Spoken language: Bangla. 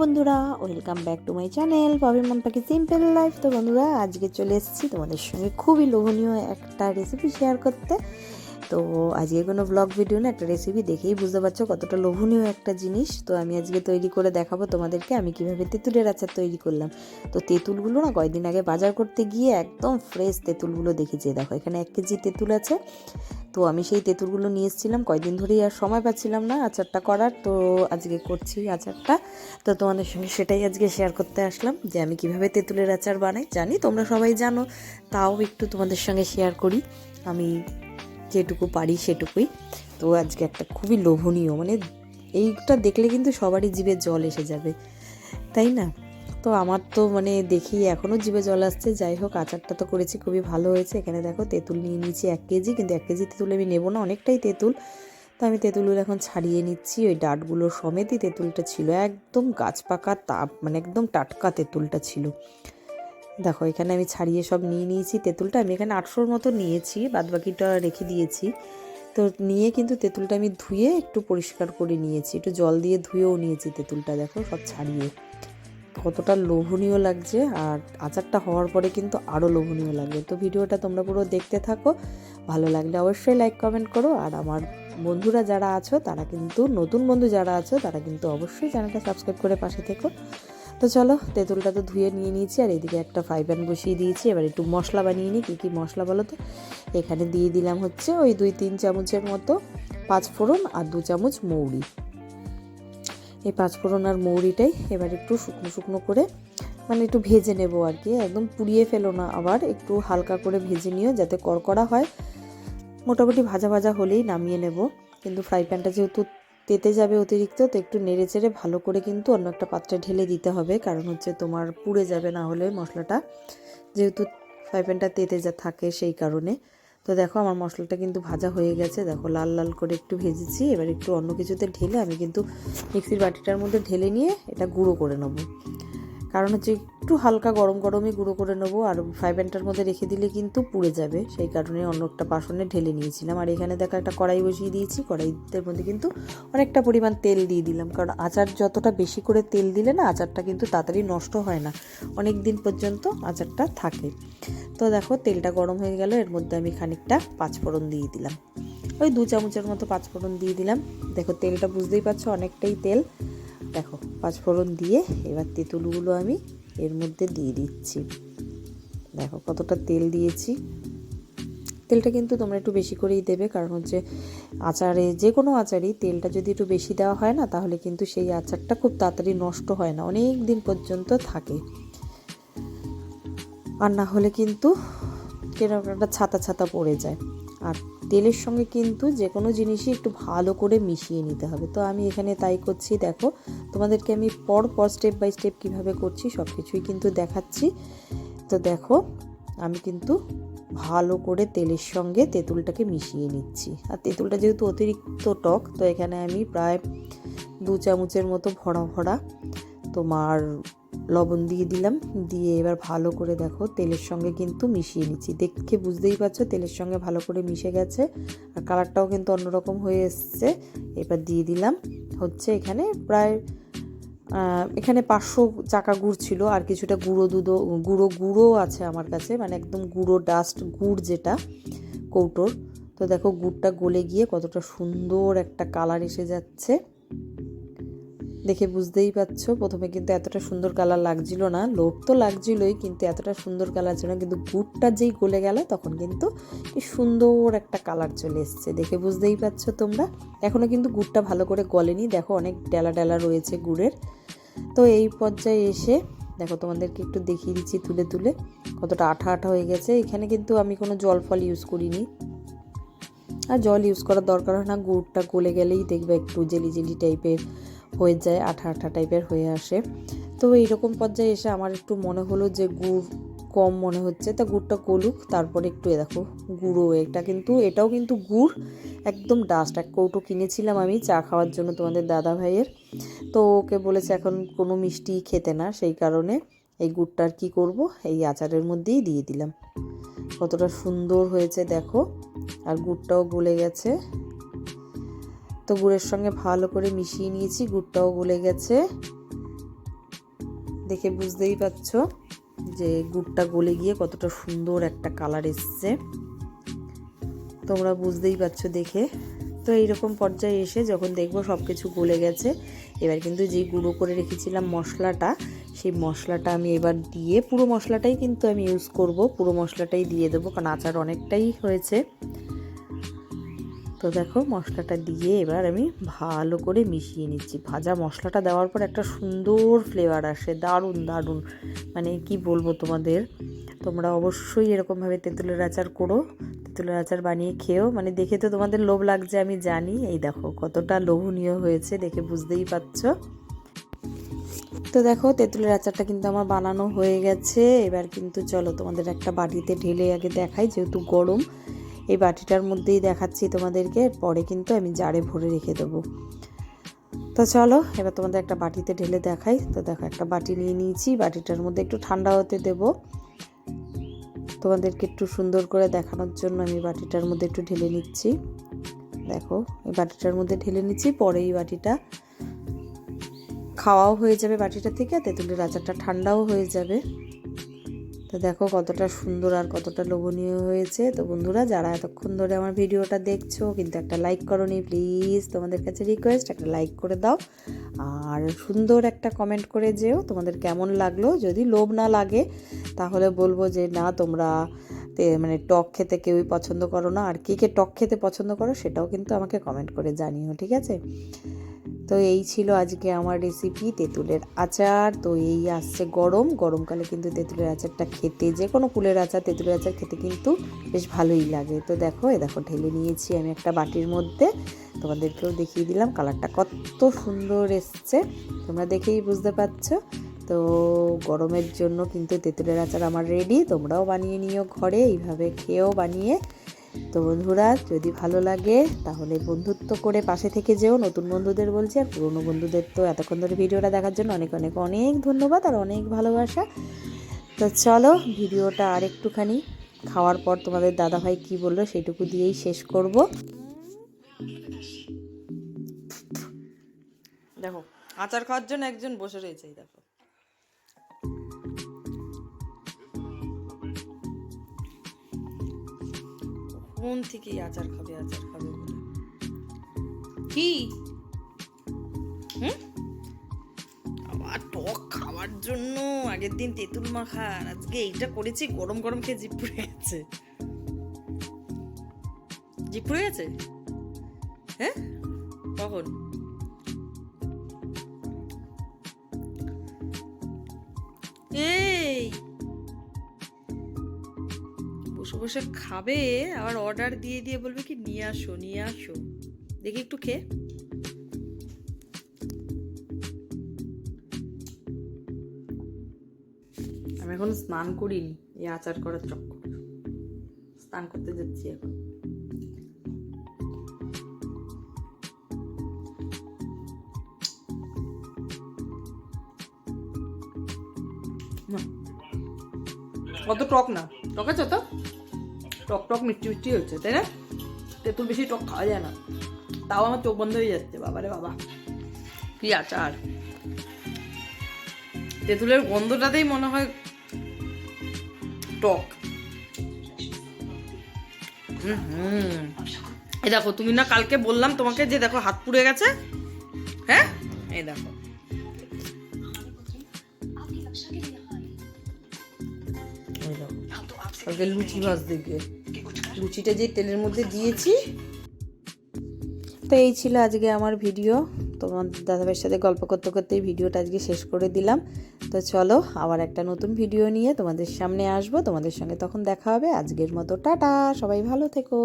বন্ধুরা welcome back to my channel পাবি মন পাখি সিম্পল লাইফ তো বন্ধুরা, আজকে চলে এসেছি তোমাদের সঙ্গে খুবই লোভনীয় একটা রেসিপি শেয়ার করতে। তো আজকে কোনো ব্লগ ভিডিও না, একটা রেসিপি দেখেই বুঝতে পারছ কতটা লোভনীয় একটা জিনিস। তো আমি আজকে তৈরি করে দেখাবো তোমাদেরকে আমি কীভাবে তেঁতুলের আচার তৈরি করলাম। তো তেঁতুলগুলো না কয়েকদিন আগে বাজার করতে গিয়ে একদম ফ্রেশ তেঁতুলগুলো দেখেছি। দেখো, এখানে এক কেজি তেঁতুল আছে। তো আমি সেই তেঁতুলগুলো নিয়ে এসেছিলাম, কয়েকদিন ধরেই আর সময় পাচ্ছিলাম না আচারটা করার। তো আজকে করছি আচারটা। তো তোমাদের সঙ্গে সেটাই আজকে শেয়ার করতে আসলাম যে আমি কীভাবে তেঁতুলের আচার বানাই। জানি তোমরা সবাই জানো, তাও একটু তোমাদের সঙ্গে শেয়ার করি। আমি যেটুকু পারি সেটুকুই। তো আজকে একটা খুবই লোভনীয় মানে এইটা দেখলে কিন্তু সবারই জিভে জল এসে যাবে, তাই না? তো আমার তো মানে দেখি এখনও জিভে জল আসছে, যাই হোক আচারটা তো করেছি, খুবই ভালো হয়েছে। এখানে দেখো তেঁতুল নিয়ে নিয়েছি এক কেজি, কিন্তু এক কেজি তেঁতুল আমি নেব না, অনেকটাই তেঁতুল। তো আমি তেঁতুলগুলো এখন ছাড়িয়ে নিচ্ছি, ওই ডাটগুলো সমেতই তেঁতুলটা ছিল, একদম গাছ পাকা তাপ মানে একদম টাটকা তেঁতুলটা ছিল। দেখো, এখানে আমি ছাড়িয়ে সব নিয়ে নিয়েছি। তেঁতুলটা আমি এখানে আটশোর মতো নিয়েছি, বাদবাকিটা রেখে দিয়েছি। তো নিয়ে কিন্তু তেঁতুলটা আমি ধুয়ে একটু পরিষ্কার করে নিয়েছি। একটু জল দিয়ে ধুয়েও নিয়েছি তেঁতুলটা, দেখো, সব ছাড়িয়ে। কতটা লোভনীয় লাগছে। আর আচারটা হওয়ার পরে কিন্তু আরও লোভনীয় লাগবে। তো ভিডিওটা তোমরা পুরো দেখতে থাকো। ভালো লাগলে অবশ্যই লাইক কমেন্ট করো। আর আমার বন্ধুরা যারা আছো, তারা কিন্তু, নতুন বন্ধু যারা আছো, তারা কিন্তু অবশ্যই চ্যানেলটা সাবস্ক্রাইব করে পাশে থেকো। তো চলো, তেঁতুলটা তো ধুয়ে নিয়ে নিয়েছি, আর এদিকে একটা ফ্রাই প্যান বসিয়ে দিয়েছি। এবার একটু মশলা বানিয়ে নিই, কী কী মশলা বলো তো? এখানে দিয়ে দিলাম হচ্ছে ওই দুই তিন চামচের মতো পাঁচ ফোড়ন আর দু চামচ মৌরি। এই পাঁচ ফোড়ন আর মৌরিটাই এবার একটু শুকনো শুকনো করে মানে একটু ভেজে নেব আর কি, একদম পুড়িয়ে ফেলো না, আবার একটু হালকা করে ভেজে নিও যাতে কড়কড়া হয়। মোটামুটি ভাজা ভাজা হলেই নামিয়ে নেব, কিন্তু ফ্রাই প্যানটা যেহেতু তেতে যাবে অতিরিক্ত, তো একটু নেড়ে চেড়ে ভালো করে কিন্তু অন্য একটা পাত্রে ঢেলে দিতে হবে। কারণ হচ্ছে তোমার পুড়ে যাবে না হলে মশলাটা। যেহেতু ফ্রাই প্যানটা তেতে যা থাকে সেই কারণে। তো দেখো আমার মশলাটা কিন্তু ভাজা হয়ে গেছে। দেখো লাল লাল করে একটু ভেজেছি। এবার একটু অন্য কিছুতে ঢেলে আমি কিন্তু মিক্সির বাটিটার মধ্যে ঢেলে নিয়ে এটা গুঁড়ো করে নেব। কারণ হচ্ছে একটু হালকা গরম গরমই গুঁড়ো করে নেব, আর ফ্রাই প্যানটার মধ্যে রেখে দিলে কিন্তু পুড়ে যাবে। সেই কারণে অন্য একটা বাসনে ঢেলে নিয়েছিলাম। আর এখানে দেখা একটা কড়াই বসিয়ে দিয়েছি। কড়াইতের মধ্যে কিন্তু অনেকটা পরিমাণ তেল দিয়ে দিলাম। কারণ আচার যতটা বেশি করে তেল দিলে না, আচারটা কিন্তু তাড়াতাড়ি নষ্ট হয় না। অনেক দিন পর্যন্ত আচারটা থাকে। তো দেখো, তেলটা গরম হয়ে গেল। এর মধ্যে আমি খানিকটা পাঁচফোড়ন দিয়ে দিলাম। ওই দু চামচের মতো পাঁচফোড়ন দিয়ে দিলাম। দেখো, তেলটা বুঝতেই পারছ অনেকটাই তেল। দেখো, পাঁচফোড়ন দিয়ে এবার তেঁতুলগুলো আমি এর মধ্যে দিয়ে দিচ্ছি। দেখো, কতটা তেল দিয়েছি। তেলটা কিন্তু তোমরা একটু বেশি করেই দেবে, কারণ হচ্ছে আচারে, যে কোনো আচারই তেলটা যদি একটু বেশি দেওয়া হয় না, তাহলে কিন্তু সেই আচারটা খুব তাড়াতাড়ি নষ্ট হয় না, অনেক দিন পর্যন্ত থাকে। আর না হলে কিন্তু একটা ছাতা ছাতা পড়ে যায়। আর তেলের সঙ্গে কিন্তু যে কোনো জিনিসই একটু ভালো করে মিশিয়ে নিতে হবে। তো আমি এখানে তাই করছি, দেখো, তোমাদেরকে আমি পর পর স্টেপ বাই স্টেপ কীভাবে করছি সব কিছুই কিন্তু দেখাচ্ছি। তো দেখো, আমি কিন্তু ভালো করে তেলের সঙ্গে তেঁতুলটাকে মিশিয়ে নিচ্ছি। আর তেঁতুলটা যেহেতু অতিরিক্ত টক, তো এখানে আমি প্রায় দু চামচের মতো ভরা ভরা তোমার লবণ দিয়ে দিলাম। দিয়ে এবার ভালো করে দেখো তেলের সঙ্গে কিন্তু মিশিয়ে নিচ্ছি। দেখে বুঝতেই পারছ তেলের সঙ্গে ভালো করে মিশে গেছে আর কালারটাও কিন্তু অন্যরকম হয়ে এসছে। এবার দিয়ে দিলাম হচ্ছে এখানে প্রায় এখানে পাঁচশো চাকা গুড় ছিল আর কিছুটা গুঁড়ো দুধো গুঁড়ো গুঁড়ো আছে আমার কাছে মানে একদম গুঁড়ো ডাস্ট গুড় যেটা, কৌটোর। তো দেখো গুড়টা গলে গিয়ে কতটা সুন্দর একটা কালার এসে যাচ্ছে। দেখে বুঝতেই পারছ। প্রথমে কিন্তু এতটা সুন্দর কালার লাগছিল না। লোভ তো লাগছিলই, কিন্তু এতটা সুন্দর কালার ছিল না। কিন্তু গুড়টা যেই গলে গেল, তখন কিন্তু সুন্দর একটা কালার চলে এসছে। দেখে বুঝতেই পারছ তোমরা। এখনও কিন্তু গুড়টা ভালো করে গলেনি। দেখো অনেক ডেলা ডেলা রয়েছে গুড়ের। তো এই পর্যায়ে এসে, দেখো তোমাদেরকে একটু দেখিয়ে দিচ্ছি তুলে তুলে। কতটা আঠা আঠা হয়ে গেছে। এখানে কিন্তু আমি কোনো জল ফল ইউজ করিনি। আর জল ইউজ করার দরকার হয় না। গুড়টা গলে গেলেই দেখবে একটু জেলি জেলি টাইপের হয়ে যায়, আঠা আঠা টাইপের হয়ে আসে। তো এইরকম পর্যায়ে এসে আমার একটু মনে হলো যে গুড় কম মনে হচ্ছে। তা গুড়টা গলুক তারপরে একটু এ দেখো, গুঁড়ো এটা কিন্তু, এটাও কিন্তু গুড়। একদম ডাস্ট এক কৌটো কিনেছিলাম আমি চা খাওয়ার জন্য তোমাদের দাদা ভাইয়ের। তো ওকে বলেছে এখন কোনো মিষ্টি খেতে না, সেই কারণে এই গুড়টা আর কী করব, এই আচারের মধ্যেই দিয়ে দিলাম। কতটা সুন্দর হয়েছে দেখো, আর গুড়টাও গলে গেছে। তো গুড়ের সঙ্গে ভালো করে মিশিয়ে নিয়েছি, গুড়টাও গলে গেছে। দেখে বুঝতেই পারছ যে গুড়টা গলে গিয়ে কতটা সুন্দর একটা কালার এসছে। তোমরা বুঝতেই পারছ দেখে। তো এইরকম পর্যায়ে এসে যখন দেখব সব কিছু গলে গেছে, এবার কিন্তু যে গুঁড়ো করে রেখেছিলাম মশলাটা, সেই মশলাটা আমি এবার দিয়ে, পুরো মশলাটাই কিন্তু আমি ইউজ করব, পুরো মশলাটাই দিয়ে দেবো, কারণ আচার অনেকটাই হয়েছে। তো দেখো মশলাটা দিয়ে এবার আমি ভালো করে মিশিয়ে নিচ্ছি। ভাজা মশলাটা দেওয়ার পর একটা সুন্দর ফ্লেভার আসে, দারুণ দারুণ। মানে কি বলব তোমাদের? তোমরা অবশ্যই এরকমভাবে তেঁতুলের আচার করো। তেঁতুলের আচার বানিয়ে খেও মানে দেখে তো তোমাদের লোভ লাগছে, আমি জানি। এই দেখো কতটা লোভনীয় হয়েছে দেখে বুঝতেই পারছ। তো দেখো তেঁতুলের আচারটা কিন্তু আমার বানানো হয়ে গেছে। এবার কিন্তু চলো তোমাদের একটা বাটিতে ঢেলে আগে দেখাই, যেহেতু গরম। এই বাটিটার মধ্যেই দেখাচ্ছি তোমাদেরকে। পরে কিন্তু আমি জারে ভরে রেখে দেবো। তো চলো, এবার তোমাদের একটা বাটিতে ঢেলে দেখাই। তো দেখো, একটা বাটি নিয়ে নিয়েছি। বাটিটার মধ্যে একটু ঠান্ডা হতে দেবো। তোমাদেরকে একটু সুন্দর করে দেখানোর জন্য আমি বাটিটার মধ্যে একটু ঢেলে নিচ্ছি। দেখো, এই বাটিটার মধ্যে ঢেলে নিচ্ছি। পরে এই বাটিটা খাওয়াও হয়ে যাবে বাটিটা থেকে। তেঁতুলের আচারটা ঠান্ডাও হয়ে যাবে। তো দেখো কতটা সুন্দর আর কতটা লোভনীয় হয়েছে। তো বন্ধুরা, যারা এতক্ষণ ধরে আমার ভিডিওটা দেখছ, কিন্তু একটা লাইক করনি প্লিজ তোমাদের কাছে রিকোয়েস্ট একটা লাইক করে দাও। আর সুন্দর একটা কমেন্ট করে যেও, তোমাদের কেমন লাগল? যদি লোভ না লাগে, তাহলে বলব যে না, তোমরা মানে টক খেতে কেউই পছন্দ করো না। আর কে কে টক খেতে পছন্দ করো, সেটাও কিন্তু আমাকে কমেন্ট করে জানিও, ঠিক আছে? তো এই ছিল আজকে আমার রেসিপি তেঁতুলের আচার। তো এই আসছে গরম। গরমকালে কিন্তু তেঁতুলের আচারটা খেতে, যে কোনো কুলের আচার, তেঁতুলের আচার খেতে কিন্তু বেশ ভালোই লাগে। তো দেখো, এ দেখো, ঢেলে নিয়েছি আমি একটা বাটির মধ্যে। তোমাদেরকেও দেখিয়ে দিলাম কালারটা কত সুন্দর এসছে। তোমরা দেখেই বুঝতে পারছ। তো গরমের জন্য কিন্তু তেঁতুলের আচার আমার রেডি তোমরাও বানিয়ে নিও ঘরে। এইভাবে খেয়েও বানিয়ে তো বন্ধুরা, যদি ভালো লাগে, তাহলে বন্ধুত্ব করে পাশে থেকে যেও। নতুন বন্ধুদের বলছি, আর পুরনো বন্ধুদের তো এতক্ষণ ধরে ভিডিওটা দেখার জন্য অনেক অনেক অনেক ধন্যবাদ আর অনেক ভালোবাসা। তো চলো, ভিডিওটা আর একটুখানি খাওয়ার পর তোমাদের দাদাভাই কি বলল সেটুকু দিয়েই শেষ করব। দেখো, আচার খাওয়ার জন্য একজন বসে রয়েছে দেখো। মন থেকেই আচার খাবে আচার খাবে বলে? কি? হুম? আবার টক খাওয়ার জন্য আগের দিন তেঁতুল মাখা আজকে এইটা করেছি গরম গরম খেয়ে জিপ পুড়ে গেছে। জিপ পুড়ে গেছে? হ্যাঁ? কখন? বসে খাবে, আবার অর্ডার দিয়ে দিয়ে বলবে কি, নিয়ে আসো নিয়ে আসো। দেখি একটু খেয়ে। আমি এখন স্নান করিনি, এই আচার করার চক্কর। স্নান করতে যাচ্ছি এখন। অত টক না। টক আছে তো টক টক মিষ্টি মিষ্টি হচ্ছে, তাই না? তেঁতুল বেশি টক খাওয়া যায় না। তাও আমার চোখ বন্ধ হয়ে যাচ্ছে, বাবারে বাবা। কি আচার। তেঁতুলের গন্ধটাতেই মনে হয় টক। হুম এই দেখো, তুমি না কালকে বললাম তোমাকে যে দেখো হাত পুড়ে গেছে? হ্যাঁ? এই দেখো। কালকে লুচি ভাজ দেখবে লুচিটা যে তেলের মধ্যে দিয়েছি। তো এই ছিল আজকে আমার ভিডিও। তোমার দাদাভাইয়ের সাথে গল্প করতে করতে ভিডিওটা আজকে শেষ করে দিলাম। তো চলো আবার একটা নতুন ভিডিও নিয়ে তোমাদের সামনে আসব। তোমাদের সঙ্গে তখন দেখা হবে। আজকের মতো টাটা। সবাই ভালো থেকো।